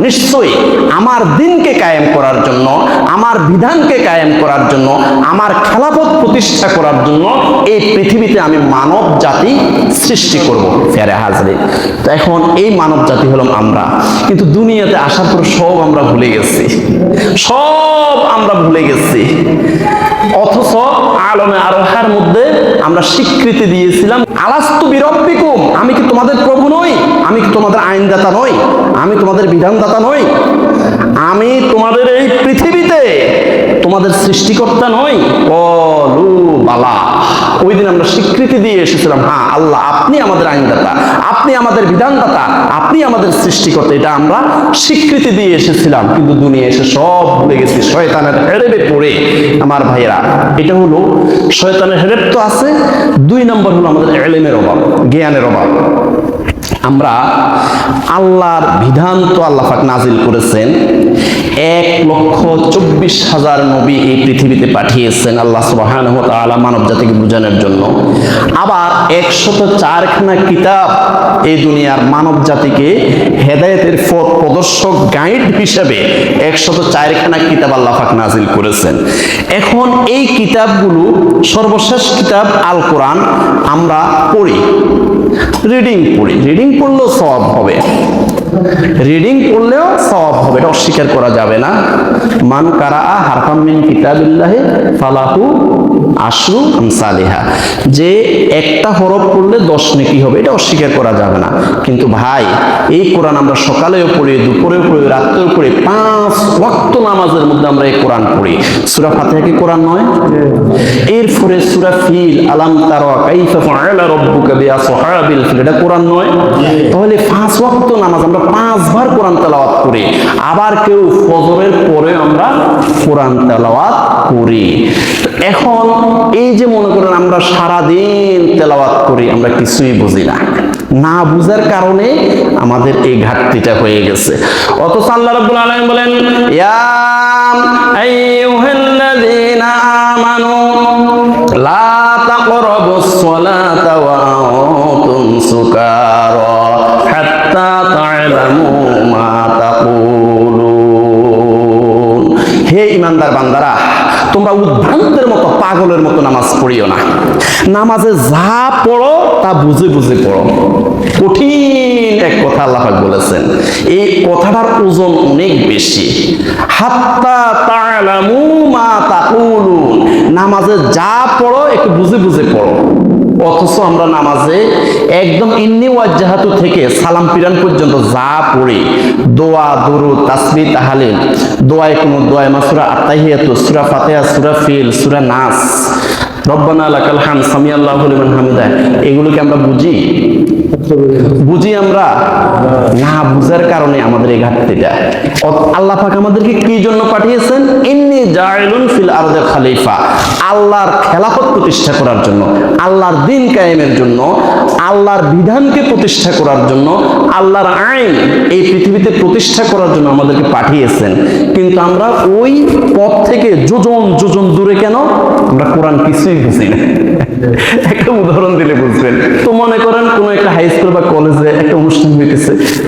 নিশ্চয়ই আমার দিনকে কায়েম করার জন্য, আমার বিধানকে কায়েম করার জন্য, আমার খেলাফত প্রতিষ্ঠা করার জন্য এই পৃথিবীতে আমি মানব জাতি সৃষ্টি করব ফেরে হাজরে। তো এখন এই মানব জাতি হলাম আমরা। কিন্তু দুনিয়াতে আসার পর সব আমরা ভুলে গেছি। সব আমরা ভুলে গেছি। অথচ আলমে আরোহার মধ্যে আমরা স্বীকৃতি দিয়েছিলাম, আলাস্তু বিরব্বিকুম, আমি কি তোমাদের প্রভু নই? আমি কি তোমাদের আইনদাতা নই? আমি তোমাদের বিধানদাতা নই? আমি তোমাদের এই পৃথিবীতে তোমাদের সৃষ্টিকর্তা নই? বলু বালা। ওই দিন আমরা স্বীকৃতি দিয়ে এসেছিলাম হ্যাঁ আল্লাহ, আপনি আমাদের আইনদাতা। আপনি আমাদের বিধানদাতা, আপনি আমাদের সৃষ্টিকর্তা, এটা আমরা স্বীকৃতি দিয়ে এসেছিলাম, কিন্তু দুনিয়া এসে সব ভুলে গেছি, শয়তানের হেরেবে পড়ে। আমার ভাইয়েরা, এটা হলো, শয়তানের হেরেব তো আছে, দুই নম্বর হলো আমাদের এলেমের অভাব, জ্ঞানের অভাব। আমরা আল্লাহর বিধান তো আল্লাহ পাক নাজিল করেছেন, এক লক্ষ চব্বিশ হাজার নবী এই পৃথিবীতে পাঠিয়েছেন আল্লাহ তাআলা মানব জাতিকে বোঝানোর জন্য। আবার একশত চারখানা কিতাব এই দুনিয়ার মানব জাতিকে হেদায়তের পথ প্রদর্শক গাইড হিসাবে একশত চারখানা কিতাব আল্লাহাক নাজিল করেছেন। এখন এই কিতাবগুলো সর্বশেষ কিতাব আল কোরআন আমরা পড়ি, রিডিং পড়ি। রিডিং পড়লেও সব হবে। রিডিং করলেও সব হবে এটা অস্বীকার করা যাবে না। মান কারা আ হারফাম মিন কিতাবিল্লাহি ফালাহু আশরু আমসালিহা। যে একটা হরফ পড়লে দশ নেকি হবে এটা অস্বীকার করা যাবে না। কিন্তু ভাই এই কোরআন আমরা সকালেও পড়ি দুপুরেও পড়ি রাত্রেও পড়ি পাঁচ ওয়াক্ত নামাজের মধ্যে আমরা এই কোরআন পড়ি। সূরা ফাতিহা কি কোরআন নয়? এরপরে সূরা ফিল আলাম তারা কাইফা ফাআলা রাব্বুকা বিআসহাবিল ফিল এটা কোরআন নয়? তাহলে পাঁচ ওয়াক্ত নামাজ আমরা পাঁচবার কোরআন তেলাওয়াত করি। আবার কেউ ফজরের পরে আমরা কোরআন তেলাওয়াত করি। এখন এই যে মনে করেন আমরা সারাদিন তেলাওয়াত করি, আমরা কিছুই বুঝি না। না বুঝার কারণে আমাদের এই ঘাটতিটা হয়ে গেছে। অথচ আল্লাহ রাব্বুল আলামিন বলেন, ইয়া আইয়ুহাল্লাযীনা আমানু, লা তাকরাবুস সালাতা ওয়া আনতুম সুকারা। তা'লামু মা তাকুলুন হে ইমানদার বান্দারা, তোমরা উদ্ভ্রান্তের মতো পাগলের মতো নামাজ পড়িও না। নামাজে যা পড়ো, তা বুঝে বুঝে পড়ো। কঠিন এক কথা আল্লাহ বলেছেন, এই কথাটার ওজন অনেক বেশি। হাত্তা তা'লামু মা তাকুলুন। নামাজে যা পড়ো, একটু বুঝে বুঝে পড়ো। অথচ আমরা নামাজে একদম ইন্নি ওয়াজ্জাহাতু থেকে সালাম পিরান পর্যন্ত যা পড়ি, দোয়া দুরু তাসবি তাহালিল, দোয়ায় কোনো দোয়ায় মাসুরা আত্তাহিয়াতু, সুরা ফাতেহা, সুরা ফিল, সুরা নাস। রব্বানা লাকাল হাম সামি আল্লাহু লিমান হামিদা এগুলোকে আমরা বুঝি? বুঝি আমরা? না বুঝার কারণে আমাদের এই ঘাটতিটা। আল্লাহ পাক আমাদেরকে কি জন্য পাঠিয়েছেন? ইন্নি জাইলুন ফিল আরদে খলিফা। আল্লাহর খেলাফত প্রতিষ্ঠা করার জন্য, আল্লাহর দিন কায়েমের জন্য, আল্লাহর বিধানকে প্রতিষ্ঠা করার জন্য, আল্লাহর আইন এই পৃথিবীতে প্রতিষ্ঠা করার জন্য আমাদেরকে পাঠিয়েছেন। কিন্তু আমরা ওই পথ থেকে যোজন যোজন দূরে কেন? আমরা কোরআন কিছুই বুঝি না একটা উদাহরণ দিলে বুঝবেন তো মনে করেন কোন একটা হাই স্কুল বা কলেজে একটা অনুষ্ঠান হইতেছে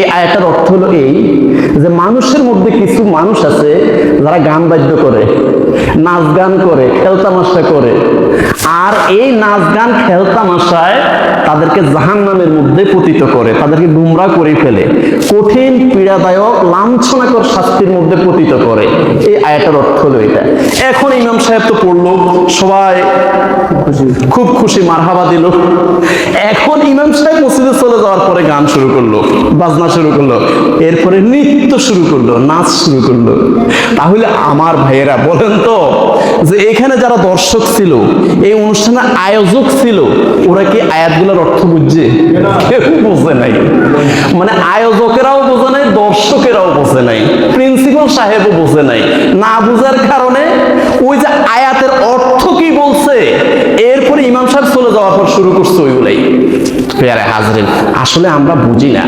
এই আয়াটার অর্থ হলো এই যে মানুষের মধ্যে কিছু মানুষ আছে যারা গান বাদ্য করে, নাচ গান করে, খেলতামাশা করে। আর এই নাচ গান, খেলতামাশায় তাদেরকে জাহান নামের মধ্যে পতিত করে, তাদেরকে গুমরা করে ফেলে, কঠিন, পীড়াদায়ক, লাঞ্ছনাকর শাস্তির মধ্যে পতিত করে। এই আয়াটার অর্থ হলো এটা। এখন ইমাম সাহেব তো পড়ল, সবাই খুব খুশি, মারহাবা দিল। এখন ইমাম সাহেব মসজিদে চলে যাওয়ার পরে গান শুরু করল, বাজনা শুরু করল, এরপরে নৃত্য শুরু করল, নাচ শুরু করল। তাহলে আমার ভাইয়েরা, বলেন তো যে এখানে যারা দর্শক ছিল, এই অনুষ্ঠানের আয়োজক ছিল, ওরা কি আয়াতগুলোর অর্থ বুঝছে? কেউ বোঝে নাই। মানে আয়োজকেরাও বোঝে নাই, দর্শকেরাও বোঝে নাই প্রিন্সিপাল সাহেবও বোঝে নাই। না বোঝার কারণে ওই যে আয়াতের অর্থ কি বলছে, এরপরে ইমাম সাহেব চলে যাওয়ার পর শুরু করছে ওইগুলাই। হাজরিন, আসলে আমরা বুঝি না।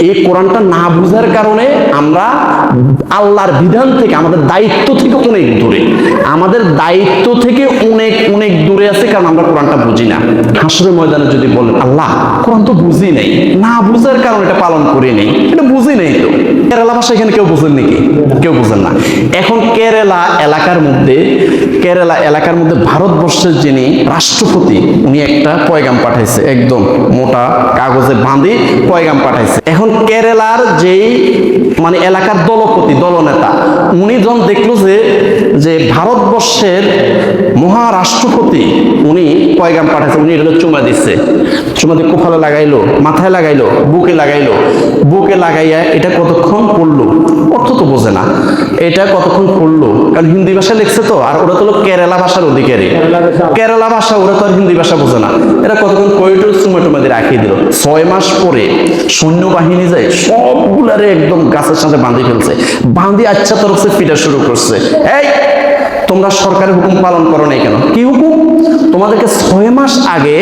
এই কোরআনটা না বুঝার কারণে আমরা আল্লাহর বিধান থেকে, আমাদের দায়িত্ব থেকে অনেক দূরে। আমাদের দায়িত্ব থেকে অনেক অনেক দূরে আছে কারণ আমরা কোরআনটা বুঝি না। হাসরের ময়দানে যদি বলেন, আল্লাহ, কোরআন তো বুঝি নেই। না বুঝার কারণে এটা পালন করি নেই। এটা বুঝি নেই তো। কেরালা ভাষা এখানে কেউ বুঝেন নাকি কেউ বুঝেন না। এখন কেরালা এলাকার মধ্যে কেরালা এলাকার মধ্যে ভারতবর্ষের যিনি রাষ্ট্রপতি, উনি একটা পয়গাম পাঠাইছে, একদম মোটা কাগজে বাঁধি পয়গাম পাঠাইছে। এখন কেরালার যেই মানে এলাকার দলপতি, দলনেতা, উনি যখন দেখল যে যে ভারতবর্ষের মহারাষ্ট্রপতি, উনি পয়গাম পাঠাইছে, উনি এটা চুমা দিচ্ছে। দিয়ে কোফালে লাগাইলো মাথায় লাগাইলো বুকে লাগাইলো। বুকে লাগাইয়া এটা কতক্ষণ পড়ল? অর্থ তো বোঝে না। এটা কতক্ষণ পড়ল? কারণ হিন্দি ভাষা লিখছে তো আর ওরা তো কেরালা ভাষার অধিকারী। কেরালা ভাষা। ওরা তো আর হিন্দি ভাষা বোঝে না। এরা কতক্ষণ কয়েটো চুমা টুমা দিয়ে রাখিয়ে দিল? ছয় মাস পরে সৈন্যবাহিনী যায় সবগুলারে একদম গাছের সাথে বাঁধি ফেলছে। বাঁধি আচ্ছা তরফে ফিটা শুরু করছে। এই তোমরা সরকারের হুকুম পালন করো নাই কেন? কি হুকুম? তোমাদেরকে ছয় মাস আগে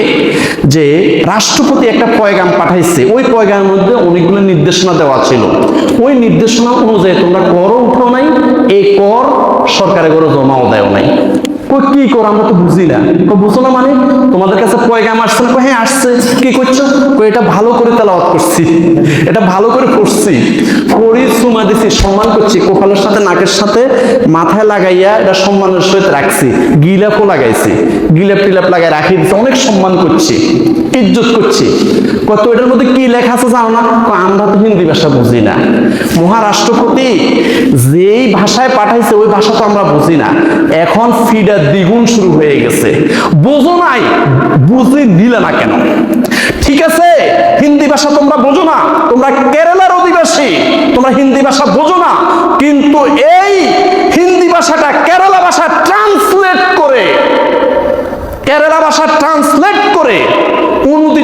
যে রাষ্ট্রপতি একটা পয়গাম পাঠাইছে, ওই পয়গামের মধ্যে অনেকগুলো নির্দেশনা দেওয়া ছিল। ওই নির্দেশনা অনুযায়ী তোমরা করও উঠো নাই, এই কর সরকারের করে জমাও দেও নাই। কি করো? আমরা তো বুঝি না। তো বুঝো না মানে? তোমাদের কাছে পয়গাম আসছে? না হ্যাঁ আসছে। কি করছ? এটা ভালো করে তেলাওয়াত করছি। এটা ভালো করে পড়ছি। পড়ি, সুমা দিছি, সম্মান করছি। কপালের সাথে, নাকের সাথে মাথায় লাগাইয়া এটা সম্মানের সহিত রাখছি। গিলাপও লাগাইছি। গিলাপ টিলাপ লাগাই রাখি, অনেক সম্মান করছি। ইজ্জত করছি। কত এটার মধ্যে কি লেখা আছে জানো না? আমরা তো হিন্দি ভাষা বুঝি না। মহারাষ্ট্রপতি যেই ভাষায় পাঠাইছে, ওই ভাষা তো আমরা বুঝি না। এখন ফিডার দ্বিগুণ শুরু হয়ে গেছে। বোঝো নাই, বুঝে নিলে না কেন? ঠিক আছে? হিন্দি ভাষা তোমরা বোঝো না। তোমরা কেরালার অধিবাসী। তোমরা হিন্দি ভাষা বোঝো না। কিন্তু এই হিন্দি ভাষাটা কেরালা ভাষা ট্রান্সলেট করে। কেরালা ভাষা ট্রান্সলেট করে।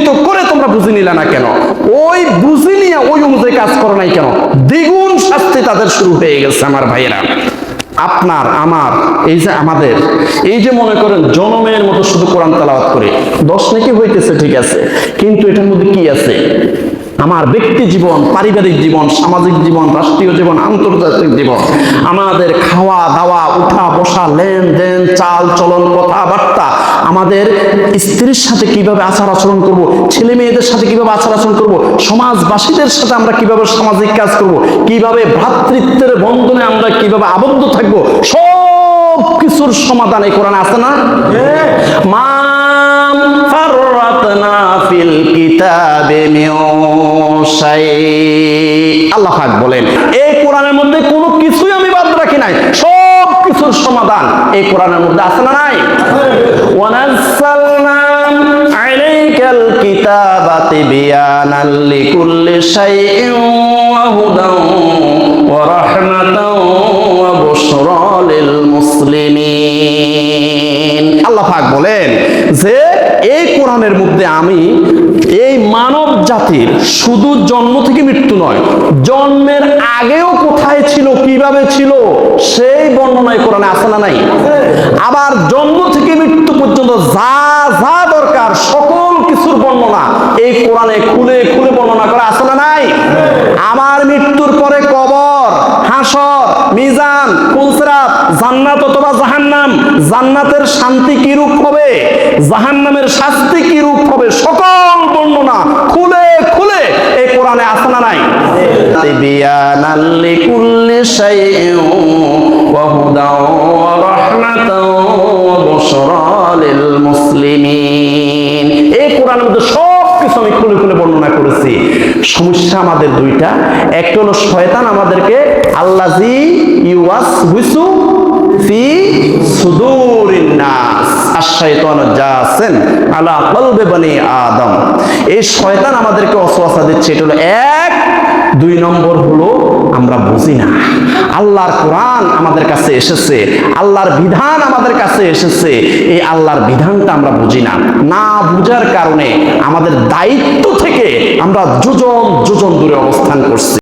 অনুদিত করে তোমরা বুঝে নিলে না কেন? ওই বুঝে নিয়ে ওই অনুযায়ী কাজ করো নাই কেন? দ্বিগুণ শাস্তি তাদের শুরু হয়ে গেছে আমার ভাইয়েরা। আপনার, আমার, এই যে আমাদের, এই যে মনে করেন জনমের মতো শুধু কোরআন তালাওয়াত করে, দশ নাকি হইতেছে, ঠিক আছে। কিন্তু এটার মধ্যে কি আছে? আমার ব্যক্তি জীবন পারিবারিক জীবন সামাজিক জীবন রাষ্ট্রীয় জীবন আন্তর্জাতিক জীবন আমাদের খাওয়া দাওয়া উঠা বসা লেনদেন চাল চলন কথাবার্তা আমাদের স্ত্রীর সাথে কীভাবে আচার আচরণ করব ছেলে মেয়েদের সাথে কীভাবে আচার আচরণ করব সমাজবাসীদের সাথে আমরা কীভাবে সামাজিক কাজ করব কীভাবে ভ্রাতৃত্বের বন্ধনে আমরা কীভাবে আবদ্ধ থাকব সব কিছুর সমাধান এই কোরআনে আছে না? মাম কিতাবে আল্লাহ পাক বলেন, এই কোরআনের মধ্যে কোনো কিছুই আমি বাদ রাখি নাই। সব কিছুর সমাধান এই কোরআনের মধ্যে আছে না নাই? ওয়ানাজ্জালনা আলাইকাল কিতাবা তিবয়ানাল লিকুল্লি শাইইন ওয়া হুদান ওয়া রাহমাতান ওয়া বুশরা লিল মুসলিমিন। আল্লাহ পাক বলেন, যে এই কোরআনের মধ্যে আমি মানব জাতির শুধু জন্ম থেকে মৃত্যু নয়, জন্মের আগেও কোথায় ছিল, কীভাবে ছিল, সেই বর্ণনায় কোরআনে আছে না নাই? আবার জন্ম থেকে মৃত্যু পর্যন্ত যা যা দরকার, সকল কিছুর বর্ণনা এই কোরআনে খুলে খুলে বর্ণনা করা আছে না নাই? আমার মৃত্যুর পরে হাসর মিজান জান্নাত অথবা জাহান্নাম। জান্নাতের শান্তি কি রূপ হবে? জাহান্নামের শাস্তি কি রূপ হবে? সকল বর্ণনা খুলে খুলে এই কোরআনে আছে না নাই? তিবিয়ানাল লিকুল্লি শাইইন ওয়া হুদাও ওয়া রাহমাতাও ওয়া বুশরা লিল মুসলিমিন। এই কোরআনের মধ্যে সব কিছু আমি খুলে বর্ণনা করেছি। সমস্যা আমাদের দুইটা। একটা হলো শয়তান আমাদেরকে আল্লাজি ইউয়াস হুইসু ফি আদম। এই শয়তান আমাদেরকে অসওয়াসা দিচ্ছে। এটা হলো এক দুই নম্বর হলো আমরা বুঝি না। আল্লাহর কোরআন আমাদের কাছে এসেছে, আল্লাহর বিধান আমাদের কাছে এসেছে, এই আল্লাহর বিধানটা আমরা বুঝি না। না বুঝার কারণে আমাদের দায়িত্ব থেকে আমরা যোজন যোজন দূরে অবস্থান করছি।